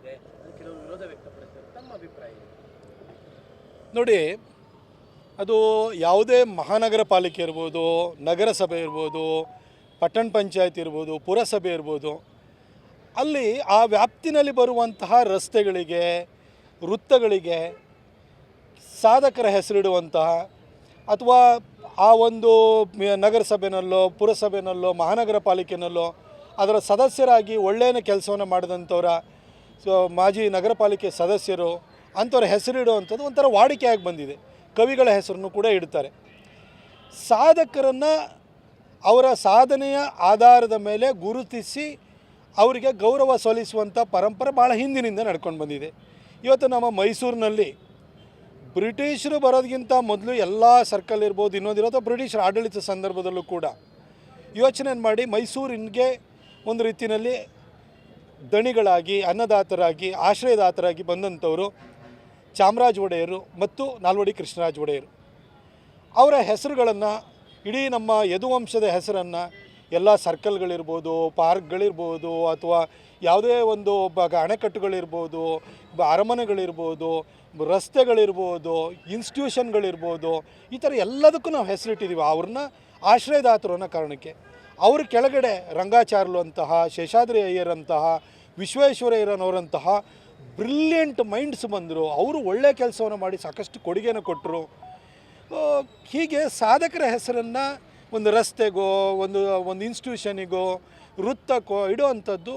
ಇದೆ. ವಿರೋಧ ತಮ್ಮ ಅಭಿಪ್ರಾಯ ನೋಡಿ, ಅದು ಯಾವುದೇ ಮಹಾನಗರ ಪಾಲಿಕೆ ಇರ್ಬೋದು, ನಗರಸಭೆ ಇರ್ಬೋದು, ಪಟ್ಟಣ ಪಂಚಾಯತ್ ಇರ್ಬೋದು, ಪುರಸಭೆ ಇರ್ಬೋದು, ಅಲ್ಲಿ ಆ ವ್ಯಾಪ್ತಿನಲ್ಲಿ ಬರುವಂತಹ ರಸ್ತೆಗಳಿಗೆ, ವೃತ್ತಗಳಿಗೆ ಸಾಧಕರ ಹೆಸರಿಡುವಂತಹ ಅಥವಾ ಆ ಒಂದು ನಗರಸಭೆನಲ್ಲೋ, ಪುರಸಭೆನಲ್ಲೋ, ಮಹಾನಗರ ಪಾಲಿಕೆನಲ್ಲೋ ಅದರ ಸದಸ್ಯರಾಗಿ ಒಳ್ಳೆಯ ಕೆಲಸವನ್ನು ಮಾಡಿದಂಥವ್ರ ಸೊ ಮಾಜಿ ನಗರ ಪಾಲಿಕೆ ಸದಸ್ಯರು ಅಂಥವ್ರ ಹೆಸರಿಡುವಂಥದ್ದು ಒಂಥರ ವಾಡಿಕೆಯಾಗಿ ಬಂದಿದೆ. ಕವಿಗಳ ಹೆಸರನ್ನು ಕೂಡ ಇಡ್ತಾರೆ. ಸಾಧಕರನ್ನು ಅವರ ಸಾಧನೆಯ ಆಧಾರದ ಮೇಲೆ ಗುರುತಿಸಿ ಅವರಿಗೆ ಗೌರವ ಸಲ್ಲಿಸುವಂಥ ಪರಂಪರೆ ಭಾಳ ಹಿಂದಿನಿಂದ ನಡ್ಕೊಂಡು ಬಂದಿದೆ. ಇವತ್ತು ನಮ್ಮ ಮೈಸೂರಿನಲ್ಲಿ ಬ್ರಿಟಿಷರು ಬರೋದಕ್ಕಿಂತ ಮೊದಲು ಎಲ್ಲ ಸರ್ಕಲ್ ಇರ್ಬೋದು ಇನ್ನೊಂದಿರೋದು ಬ್ರಿಟಿಷರ ಆಡಳಿತ ಸಂದರ್ಭದಲ್ಲೂ ಕೂಡ ಯೋಚನೆ ಮಾಡಿ ಮೈಸೂರಿನಿಗೆ ಒಂದು ರೀತಿಯಲ್ಲಿ ದಣಿಗಳಾಗಿ, ಅನ್ನದಾತರಾಗಿ, ಆಶ್ರಯದಾತರಾಗಿ ಬಂದಂಥವರು ಚಾಮರಾಜ ಒಡೆಯರು ಮತ್ತು ನಾಲ್ವಡಿ ಕೃಷ್ಣರಾಜ ಒಡೆಯರು. ಅವರ ಹೆಸರುಗಳನ್ನು, ಇಡೀ ನಮ್ಮ ಯದುವಂಶದ ಹೆಸರನ್ನು ಎಲ್ಲ ಸರ್ಕಲ್ಗಳಿರ್ಬೋದು, ಪಾರ್ಕ್ಗಳಿರ್ಬೋದು, ಅಥವಾ ಯಾವುದೇ ಒಂದು ಬ ಅಣೆಕಟ್ಟುಗಳಿರ್ಬೋದು ಅರಮನೆಗಳಿರ್ಬೋದು, ರಸ್ತೆಗಳಿರ್ಬೋದು, ಇನ್ಸ್ಟಿಟ್ಯೂಷನ್ಗಳಿರ್ಬೋದು, ಈ ಥರ ಎಲ್ಲದಕ್ಕೂ ನಾವು ಹೆಸರಿಟ್ಟಿದ್ದೀವಿ ಅವ್ರನ್ನ ಆಶ್ರಯದಾತರು ಅನ್ನೋ ಕಾರಣಕ್ಕೆ. ಅವ್ರ ಕೆಳಗಡೆ ರಂಗಾಚಾರ್ಲು ಅಂತಹ ಶೇಷಾದ್ರಿ ಅಯ್ಯರಂತಹ ವಿಶ್ವೇಶ್ವರಯ್ಯರನವರಂತಹ ಬ್ರಿಲಿಯಂಟ್ ಮೈಂಡ್ಸ್ ಬಂದರು. ಅವರು ಒಳ್ಳೆಯ ಕೆಲಸವನ್ನು ಮಾಡಿ ಸಾಕಷ್ಟು ಕೊಡುಗೆನ ಕೊಟ್ಟರು ಹೀಗೆ ಸಾಧಕರ ಹೆಸರನ್ನು ಒಂದು ರಸ್ತೆಗೋ, ಒಂದು ಒಂದು ಇನ್ಸ್ಟಿಟ್ಯೂಷನಿಗೋ ವೃತ್ತಕ್ಕೋ ಇಡುವಂಥದ್ದು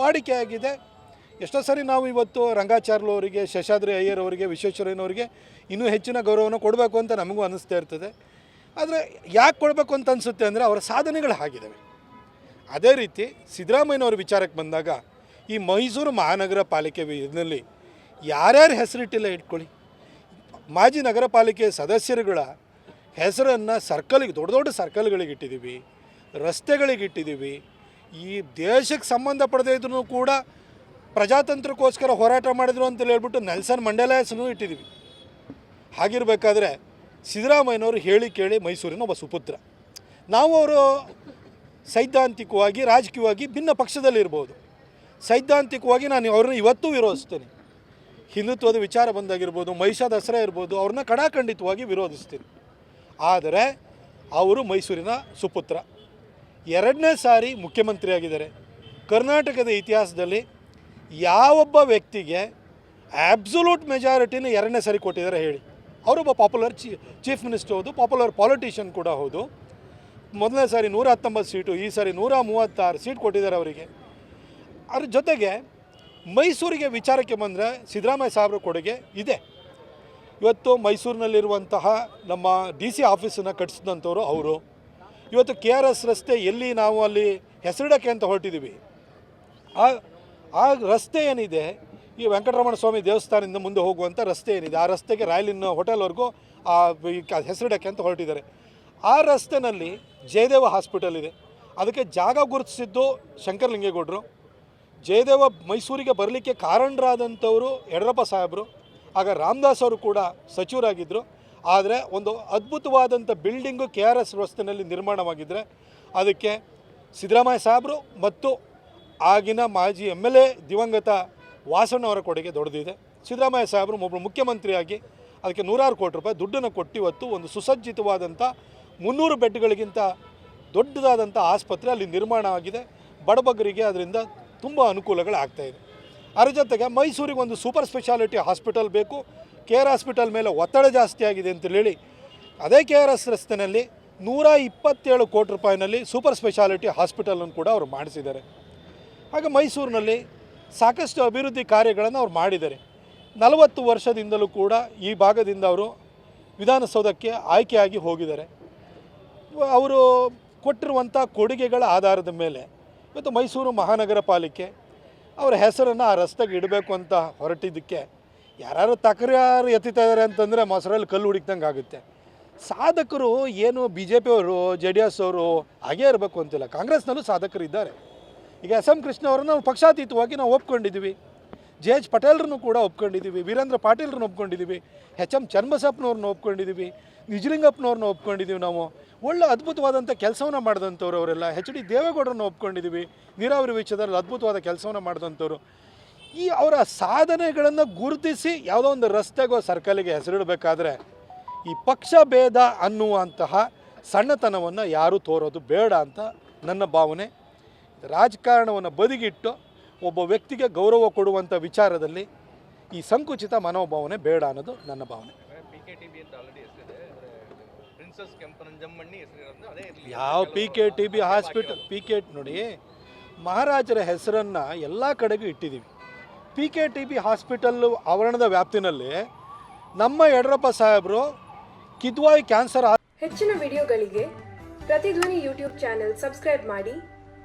ವಾಡಿಕೆಯಾಗಿದೆ ಎಷ್ಟೋ ಸರಿ ನಾವು ಇವತ್ತು ರಂಗಾಚಾರ್ಲು ಅವರಿಗೆ ಶೇಷಾದ್ರಿ ಅಯ್ಯರ್ ಅವರಿಗೆ ವಿಶ್ವೇಶ್ವರಯ್ಯನವರಿಗೆ ಇನ್ನೂ ಹೆಚ್ಚಿನ ಗೌರವನ ಕೊಡಬೇಕು ಅಂತ ನಮಗೂ ಅನ್ನಿಸ್ತಾ ಇರ್ತದೆ. ಆದರೆ ಯಾಕೆ ಕೊಡಬೇಕು ಅಂತ ಅನಿಸುತ್ತೆ ಅಂದರೆ ಅವರ ಸಾಧನೆಗಳು ಆಗಿದ್ದಾವೆ ಅದೇ ರೀತಿ ಸಿದ್ದರಾಮಯ್ಯನವರ ವಿಚಾರಕ್ಕೆ ಬಂದಾಗ ಈ ಮೈಸೂರು ಮಹಾನಗರ ಪಾಲಿಕೆ ಇದರಲ್ಲಿ ಯಾರ್ಯಾರು ಹೆಸರಿಟ್ಟಿಲ್ಲ ಇಟ್ಕೊಳ್ಳಿ. ಮಾಜಿ ನಗರ ಪಾಲಿಕೆ ಸದಸ್ಯರುಗಳ ಹೆಸರನ್ನು ಸರ್ಕಲ್ಗೆ ದೊಡ್ಡ ದೊಡ್ಡ ಸರ್ಕಲ್ಗಳಿಗೆ ಇಟ್ಟಿದ್ದೀವಿ, ರಸ್ತೆಗಳಿಗೆ ಇಟ್ಟಿದ್ದೀವಿ. ಈ ದೇಶಕ್ಕೆ ಸಂಬಂಧಪಡದೇ ಇದ್ರೂ ಕೂಡ ಪ್ರಜಾತಂತ್ರಕ್ಕೋಸ್ಕರ ಹೋರಾಟ ಮಾಡಿದ್ರು ಅಂತ ಹೇಳ್ಬಿಟ್ಟು ನೆಲ್ಸನ್ ಮಂಡೇಲ ಹೆಸರು ಇಟ್ಟಿದ್ದೀವಿ. ಹಾಗಿರಬೇಕಾದ್ರೆ ಸಿದ್ದರಾಮಯ್ಯನವರು ಹೇಳಿ ಕೇಳಿ ಮೈಸೂರಿನ ಒಬ್ಬ ಸುಪುತ್ರ. ನಾವು ಅವರು ಸೈದ್ಧಾಂತಿಕವಾಗಿ, ರಾಜಕೀಯವಾಗಿ ಭಿನ್ನ ಪಕ್ಷದಲ್ಲಿರ್ಬೋದು ಸೈದ್ಧಾಂತಿಕವಾಗಿ ನಾನು ಅವ್ರನ್ನ ಇವತ್ತೂ ವಿರೋಧಿಸ್ತೇನೆ. ಹಿಂದುತ್ವದ ವಿಚಾರ ಬಂದಾಗಿರ್ಬೋದು, ಮಹಿಷಾ ದಸರಾ ಇರ್ಬೋದು, ಅವ್ರನ್ನ ಕಡಾಖಂಡಿತವಾಗಿ ವಿರೋಧಿಸ್ತೀನಿ. ಆದರೆ ಅವರು ಮೈಸೂರಿನ ಸುಪುತ್ರ. ಎರಡನೇ ಸಾರಿ ಮುಖ್ಯಮಂತ್ರಿಯಾಗಿದ್ದಾರೆ. ಕರ್ನಾಟಕದ ಇತಿಹಾಸದಲ್ಲಿ ಯಾವೊಬ್ಬ ವ್ಯಕ್ತಿಗೆ ಆಬ್ಸೊಲ್ಯೂಟ್ ಮೆಜಾರಿಟಿನ ಎರಡನೇ ಸಾರಿ ಕೊಟ್ಟಿದ್ದಾರೆ ಹೇಳಿ. ಅವರೊಬ್ಬ ಪಾಪ್ಯುಲರ್ ಚೀ ಚೀಫ್ ಮಿನಿಸ್ಟರ್ ಹೌದು ಪಾಪ್ಯುಲರ್ ಪಾಲಿಟಿಷಿಯನ್ ಕೂಡ ಹೌದು. ಮೊದಲನೇ ಸಾರಿ ನೂರ ಹತ್ತೊಂಬತ್ತು ಸೀಟು, ಈ ಸಾರಿ ನೂರ ಮೂವತ್ತಾರು ಸೀಟ್ ಕೊಟ್ಟಿದ್ದಾರೆ ಅವರಿಗೆ. ಅದ್ರ ಜೊತೆಗೆ ಮೈಸೂರಿಗೆ ವಿಚಾರಕ್ಕೆ ಬಂದರೆ ಸಿದ್ದರಾಮಯ್ಯ ಸಾಹೇಬ್ರ ಕೊಡುಗೆ ಇದೆ. ಇವತ್ತು ಮೈಸೂರಿನಲ್ಲಿರುವಂತಹ ನಮ್ಮ ಡಿ ಸಿ ಆಫೀಸನ್ನು ಕಟ್ಟಿಸಿದಂಥವ್ರು ಅವರು. ಇವತ್ತು ಕೆ ಆರ್ ಎಸ್ ರಸ್ತೆ ಎಲ್ಲಿ ನಾವು ಅಲ್ಲಿ ಹೆಸರಿಡೋಕ್ಕೆ ಅಂತ ಹೊರಟಿದ್ದೀವಿ. ಆ ಆ ರಸ್ತೆ ಏನಿದೆ ಈ ವೆಂಕಟರಮಣ ಸ್ವಾಮಿ ದೇವಸ್ಥಾನದಿಂದ ಮುಂದೆ ಹೋಗುವಂಥ ರಸ್ತೆ ಏನಿದೆ? ಆ ರಸ್ತೆಗೆ ರಾಯಲಿನ್ ಹೋಟೆಲ್ವರೆಗೂ ಆ ಹೆಸರಿಡಕ್ಕೆ ಅಂತ ಹೊರಟಿದ್ದಾರೆ. ಆ ರಸ್ತೆನಲ್ಲಿ ಜಯದೇವ ಹಾಸ್ಪಿಟಲ್ ಇದೆ. ಅದಕ್ಕೆ ಜಾಗ ಗುರುತಿಸಿದ್ದು ಶಂಕರಲಿಂಗೇಗೌಡರು. ಜಯದೇವ ಮೈಸೂರಿಗೆ ಬರಲಿಕ್ಕೆ ಕಾರಣರಾದಂಥವರು ಯಡಿಯೂರಪ್ಪ ಸಾಹೇಬರು. ಆಗ ರಾಮದಾಸ್ ಅವರು ಕೂಡ ಸಚಿವರಾಗಿದ್ದರು ಆದರೆ ಒಂದು ಅದ್ಭುತವಾದಂಥ ಬಿಲ್ಡಿಂಗು ಕೆ ಆರ್ ಎಸ್ ರಸ್ತೆಯಲ್ಲಿ ನಿರ್ಮಾಣವಾಗಿದ್ದರೆ ಅದಕ್ಕೆ ಸಿದ್ದರಾಮಯ್ಯ ಸಾಹೇಬರು ಮತ್ತು ಆಗಿನ ಮಾಜಿ ಎಂ ಎಲ್ ಎ ದಿವಂಗತ ವಾಸಣ್ಣವರ ಕೊಡುಗೆ ದೊಡ್ಡದಿದೆ. ಸಿದ್ದರಾಮಯ್ಯ ಸಾಹೇಬರು ಒಬ್ಬರು ಮುಖ್ಯಮಂತ್ರಿಯಾಗಿ ಅದಕ್ಕೆ ನೂರಾರು ಕೋಟಿ ರೂಪಾಯಿ ದುಡ್ಡನ್ನು ಕೊಟ್ಟು ಇವತ್ತು ಒಂದು ಸುಸಜ್ಜಿತವಾದಂಥ ಮುನ್ನೂರು ಬೆಡ್ಗಳಿಗಿಂತ ದೊಡ್ಡದಾದಂಥ ಆಸ್ಪತ್ರೆ ಅಲ್ಲಿ ನಿರ್ಮಾಣ ಆಗಿದೆ. ಬಡಬಗರಿಗೆ ಅದರಿಂದ ತುಂಬ ಅನುಕೂಲಗಳಾಗ್ತಾ ಇದೆ. ಅದರ ಜೊತೆಗೆ ಮೈಸೂರಿಗೆ ಒಂದು ಸೂಪರ್ ಸ್ಪೆಷಾಲಿಟಿ ಹಾಸ್ಪಿಟಲ್ ಬೇಕು. ಕೆ ಆರ್ ಹಾಸ್ಪಿಟಲ್ ಮೇಲೆ ಒತ್ತಡ ಜಾಸ್ತಿ ಆಗಿದೆ ಅಂತ ಹೇಳಿ ಅದೇ ಕೆ ಆರ್ ಎಸ್ ರಸ್ತೆಯಲ್ಲಿ ನೂರ ಇಪ್ಪತ್ತೇಳು ಕೋಟಿ ರೂಪಾಯಿನಲ್ಲಿ ಸೂಪರ್ ಸ್ಪೆಷಾಲಿಟಿ ಹಾಸ್ಪಿಟಲನ್ನು ಕೂಡ ಅವರು ಮಾಡಿಸಿದ್ದಾರೆ. ಹಾಗೆ ಮೈಸೂರಿನಲ್ಲಿ ಸಾಕಷ್ಟು ಅಭಿವೃದ್ಧಿ ಕಾರ್ಯಗಳನ್ನು ಅವ್ರು ಮಾಡಿದ್ದಾರೆ. ನಲವತ್ತು ವರ್ಷದಿಂದಲೂ ಕೂಡ ಈ ಭಾಗದಿಂದ ಅವರು ವಿಧಾನಸೌಧಕ್ಕೆ ಆಯ್ಕೆಯಾಗಿ ಹೋಗಿದ್ದಾರೆ. ಅವರು ಕೊಟ್ಟಿರುವಂಥ ಕೊಡುಗೆಗಳ ಆಧಾರದ ಮೇಲೆ ಇವತ್ತು ಮೈಸೂರು ಮಹಾನಗರ ಪಾಲಿಕೆ ಅವರ ಹೆಸರನ್ನು ಆ ರಸ್ತೆಗೆ ಇಡಬೇಕು ಅಂತ ಹೊರಟಿದ್ದಕ್ಕೆ ಯಾರು ತಕರಾರು ಎತ್ತಿತಾ ಇದ್ದಾರೆ ಅಂತಂದರೆ ಮೊಸರಲ್ಲಿ ಕಲ್ಲು ಹುಡುಕ್ದಂಗೆ ಆಗುತ್ತೆ. ಸಾಧಕರು ಏನು ಬಿ ಜೆ ಪಿಯವರು ಜೆ ಡಿ ಎಸ್ ಅವರು ಹಾಗೇ ಇರಬೇಕು ಅಂತಿಲ್ಲ. ಕಾಂಗ್ರೆಸ್ನಲ್ಲೂ ಸಾಧಕರು ಇದ್ದಾರೆ. ಈಗ ಎಸ್ ಎಂ ಕೃಷ್ಣ ಅವರನ್ನು ನಾವು ಪಕ್ಷಾತೀತವಾಗಿ ನಾವು ಒಪ್ಕೊಂಡಿದ್ದೀವಿ. ಜೆ ಎಚ್ ಪಟೇಲ್ರನ್ನು ಕೂಡ ಒಪ್ಕೊಂಡಿದ್ದೀವಿ. ವೀರೇಂದ್ರ ಪಾಟೀಲ್ರನ್ನ ಒಪ್ಕೊಂಡಿದ್ದೀವಿ. ಎಚ್ ಎಂ ಚನ್ನಬಸಪ್ಪನವ್ರನ್ನ ಒಪ್ಕೊಂಡಿದ್ದೀವಿ. ನಿಜಲಿಂಗಪ್ಪನವ್ರನ್ನ ಒಪ್ಕೊಂಡಿದ್ದೀವಿ ನಾವು. ಒಳ್ಳೆ ಅದ್ಭುತವಾದಂಥ ಕೆಲಸವನ್ನು ಮಾಡಿದಂಥವ್ರು ಅವರೆಲ್ಲ. ಎಚ್ ಡಿ ದೇವೇಗೌಡರನ್ನ ಒಪ್ಕೊಂಡಿದ್ದೀವಿ. ನೀರಾವರಿ ವಿಷಯದಲ್ಲಿ ಅದ್ಭುತವಾದ ಕೆಲಸವನ್ನು ಮಾಡಿದಂಥವ್ರು. ಈ ಅವರ ಸಾಧನೆಗಳನ್ನು ಗುರುತಿಸಿ ಯಾವುದೋ ಒಂದು ರಸ್ತೆಗೋ ಸರ್ಕಲಿಗೆ ಹೆಸರಿಡಬೇಕಾದ್ರೆ ಈ ಪಕ್ಷ ಭೇದ ಅನ್ನುವಂತಹ ಸಣ್ಣತನವನ್ನು ಯಾರೂ ತೋರೋದು ಬೇಡ ಅಂತ ನನ್ನ ಭಾವನೆ. ರಾಜಕಾರಣವನ್ನು ಬದಿಗಿಟ್ಟು ಒಬ್ಬ ವ್ಯಕ್ತಿಗೆ ಗೌರವ ಕೊಡುವಂಥ ವಿಚಾರದಲ್ಲಿ ಈ ಸಂಕುಚಿತ ಮನೋಭಾವನೆ ಬೇಡ ಅನ್ನೋದು ನನ್ನ ಭಾವನೆ. ಯಾವ P K T B hospital P K ನೋಡಿ ಮಹಾರಾಜರ ಹೆಸರನ್ನು ಎಲ್ಲ ಕಡೆಗೂ ಇಟ್ಟಿದ್ದೀವಿ. P K T B hospital ಆವರಣದ ವ್ಯಾಪ್ತಿನಲ್ಲಿ ನಮ್ಮ ಯಡಿಯೂರಪ್ಪ ಸಾಹೇಬರು ಕಿದ್ವಾಯಿ ಕ್ಯಾನ್ಸರ್ ಹೆಚ್ಚಿನ ವಿಡಿಯೋಗಳಿಗೆ ಪ್ರತಿಧ್ವನಿ ಯೂಟ್ಯೂಬ್ ಚಾನೆಲ್ ಸಬ್ಸ್ಕ್ರೈಬ್ ಮಾಡಿ.